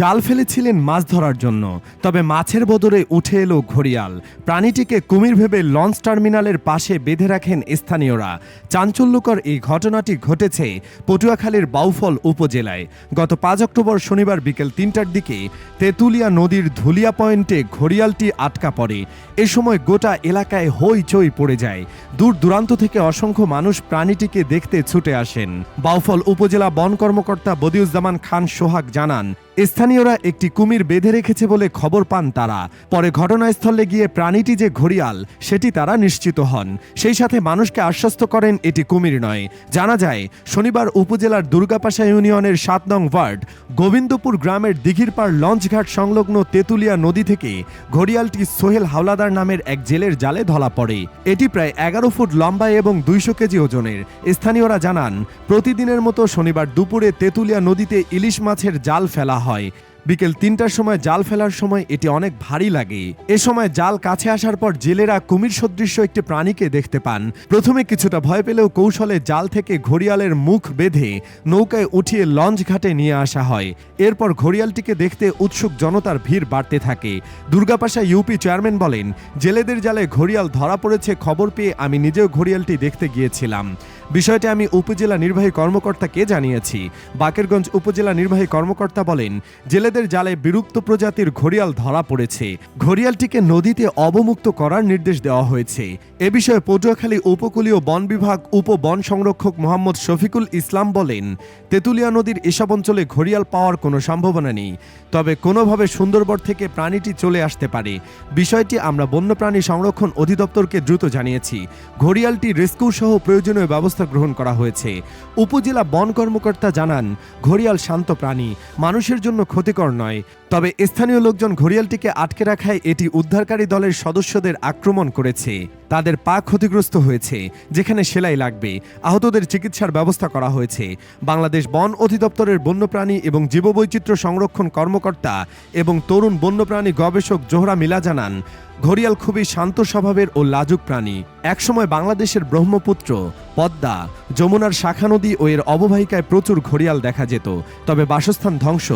জাল ফেলেছিলেন মাছ ধরার জন্য, তবে মাছের বদলে উঠে এলো ঘড়িয়াল। প্রাণীটিকে কুমির ভেবে লঞ্চ টার্মিনালের পাশে বেঁধে রাখেন স্থানীয়রা। চাঞ্চল্যকর এই ঘটনাটি ঘটেছে পটুয়াখালীর বাউফল উপজেলায়। গত পাঁচ অক্টোবর শনিবার বিকেল তিনটার দিকে তেঁতুলিয়া নদীর ধুলিয়া পয়েন্টে ঘড়িয়ালটি আটকা পড়ে। এ সময় গোটা এলাকায় হইচই পড়ে যায়। দূর দূরান্ত থেকে অসংখ্য মানুষ প্রাণীটিকে দেখতে ছুটে আসেন। বাউফল উপজেলা বন কর্মকর্তা বদিউজ্জামান খান সোহাগ জানান স্থানীয়রা একটি কুমির বেঁধে রেখেছে বলে খবর পান তারা। পরে ঘটনাস্থলে গিয়ে প্রাণীটি যে ঘড়িয়াল, সেটি তারা নিশ্চিত হন। সেই সাথে মানুষকে আশ্বস্ত করেন এটি কুমির নয়। জানা যায়, শনিবার উপজেলার দুর্গাপাশা ইউনিয়নের সাত নং ওয়ার্ড, গোবিন্দপুর গ্রামের দিঘির দিঘিরপাড় লঞ্চঘাট সংলগ্ন তেঁতুলিয়া নদী থেকে ঘড়িয়ালটি সোহেল হাওলাদার নামের এক জেলের জালে ধরা পড়ে। এটি প্রায় এগারো ফুট লম্বা এবং দুইশো কেজি ওজনের। স্থানীয়রা জানান, প্রতিদিনের মতো শনিবার দুপুরে তেঁতুলিয়া নদীতে ইলিশ মাছের জাল ফেলা হয়। বিকেল তিনটার সময় জাল ফেলার সময় এটি অনেক ভারী লাগে। এ সময় জাল কাছে আসার পর জেলেরা কুমির সদৃশ্য একটি প্রাণীকে দেখতে পান। প্রথমে কিছুটা ভয় পেলেও কৌশলে জাল থেকে ঘড়িয়ালের মুখ বেঁধে নৌকায় উঠিয়ে লঞ্চ ঘাটে নিয়ে আসা হয়। এরপর ঘড়িয়ালটিকে দেখতে উৎসুক জনতার ভিড় বাড়তে থাকে। দুর্গাপাশা ইউপি চেয়ারম্যান বলেন, জেলেদের জালে ঘড়িয়াল ধরা পড়েছে, খবর পেয়ে আমি নিজেও ঘড়িয়ালটি দেখতে গিয়েছিলাম। বিষয়টি আমি উপজেলা নির্বাহী কর্মকর্তাকে জানিয়েছি। বাকেরগঞ্জ উপজেলা নির্বাহী কর্মকর্তা বলেন, জেলেদের জালে বিলুপ্ত প্রজাতির ঘড়িয়াল ধরা পড়েছে। ঘড়িয়ালটিকে নদীতে অবমুক্ত করার নির্দেশ দেওয়া হয়েছে। এ বিষয়ে পটুয়াখালী উপকূলীয় বন বিভাগ উপ বন সংরক্ষক মোহাম্মদ শফিকুল ইসলাম বলেন, তেঁতুলিয়া নদীর এসব অঞ্চলে ঘড়িয়াল পাওয়ার কোনো সম্ভাবনা নেই। তবে কোনোভাবে সুন্দরবন থেকে প্রাণীটি চলে আসতে পারে। বিষয়টি আমরা বন্যপ্রাণী সংরক্ষণ অধিদপ্তরকে দ্রুত জানিয়েছি। ঘড়িয়ালটি রেস্কিউ সহ প্রয়োজনীয় ব্যবস্থা গ্রহণ করা হয়েছে। উপজেলা বন কর্মকর্তা জানান ঘড়িয়াল শান্ত প্রাণী মানুষের জন্য ক্ষতিকর নয়। তবে স্থানীয় লোকজন ঘড়িয়ালটিকে আটকে রাখায় এটি উদ্ধারকারী দলের সদস্যদের আক্রমণ করেছে। তাদের পা ক্ষতিগ্রস্ত হয়েছে, যেখানে সেলাই লাগবে। আহতদের চিকিৎসার ব্যবস্থা করা হয়েছে। বাংলাদেশ বন অধিদপ্তরের বন্যপ্রাণী এবং জীববৈচিত্র্য সংরক্ষণ কর্মকর্তা এবং তরুণ বন্যপ্রাণী গবেষক জোহরা মিলা জানান, ঘড়িয়াল খুবই শান্ত স্বভাবের ও লাজুক প্রাণী। একসময় বাংলাদেশের ব্রহ্মপুত্র, পদ্মা, যমুনার শাখা নদী ও এর অববাহিকায় প্রচুর ঘড়িয়াল দেখা যেত। তবে বাসস্থান ধ্বংস,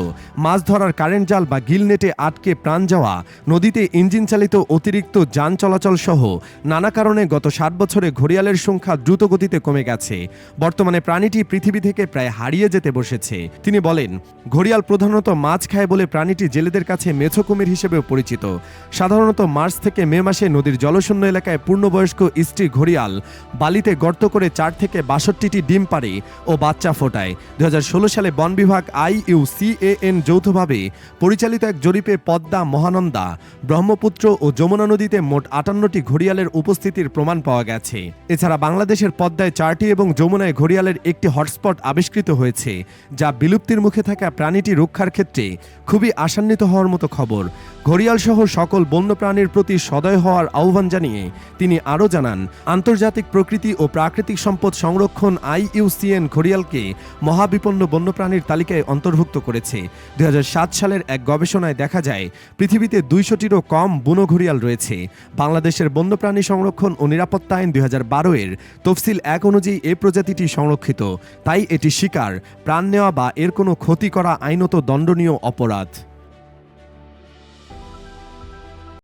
মাছ ধরার কারেন্ট জাল বা গিলনেটে আটকে প্রাণ যাওয়া, নদীতে ইঞ্জিন চালিত অতিরিক্ত যান চলাচল সহ নানা কারণে গত ষাট বছরে ঘড়িয়ালের সংখ্যা দ্রুত গতিতে কমে গেছে। বর্তমানে প্রাণীটি পৃথিবী থেকে প্রায় হারিয়ে যেতে বসেছে। তিনি বলেন, ঘড়িয়াল প্রধানত মাছ খায় বলে প্রাণীটি জেলেদের কাছে মেছো কুমির হিসেবেও পরিচিত। সাধারণত মার্চ থেকে মে মাসে নদীর জলশূন্য এলাকায় পূর্ণবয়স্ক স্ত্রী ঘড়িয়াল বালিতে গর্ত করে চার থেকে বাষট্টিটি ডিম পারে ও বাচ্চা ফোটায়। দু হাজার ষোলো সালে বন বিভাগ আই ইউ সিএএন যৌথভাবে পরিচালিত এক জরিপে পদ্মা মহানন্দা, ব্রহ্মপুত্র ও যমুনা নদীতে মোট আটান্নটি ঘড়িয়ালের উপস্থিতির প্রমাণ পাওয়া গেছে। এছাড়া বাংলাদেশের পদ্মায় চারটি এবং যমুনায় ঘড়িয়ালের একটি হটস্পট আবিষ্কৃত হয়েছে, যা বিলুপ্তির মুখে থাকা প্রাণীটি রক্ষার ক্ষেত্রে খুবই আশান্বিত হওয়ার মতো খবর। ঘড়িয়াল সহ সকল বন্যপ্রাণীর প্রতি সদয় হওয়ার আহ্বান জানিয়ে তিনি আরও জানান, আন্তর্জাতিক প্রকৃতি ও প্রাকৃতিক সম্পদ সংরক্ষণ আইইউসিএন ঘড়িয়ালকে মহাবিপন্ন বন্যপ্রাণীর তালিকায় অন্তর্ভুক্ত করেছে। দু হাজার সাত সালের এক গবেষণায় দেখা যায়, পৃথিবীতে দুইশোটিরও কম বুনো ঘড়িয়াল রয়েছে। বাংলাদেশের বন্যপ্রাণী সংরক্ষণ ও নিরাপত্তা আইন দু হাজার বারো এর তফসিল এক অনুযায়ী এ প্রজাতিটি সংরক্ষিত। তাই এটি শিকার, প্রাণ নেওয়া বা এর কোনো ক্ষতি করা আইনত দণ্ডনীয় অপরাধ।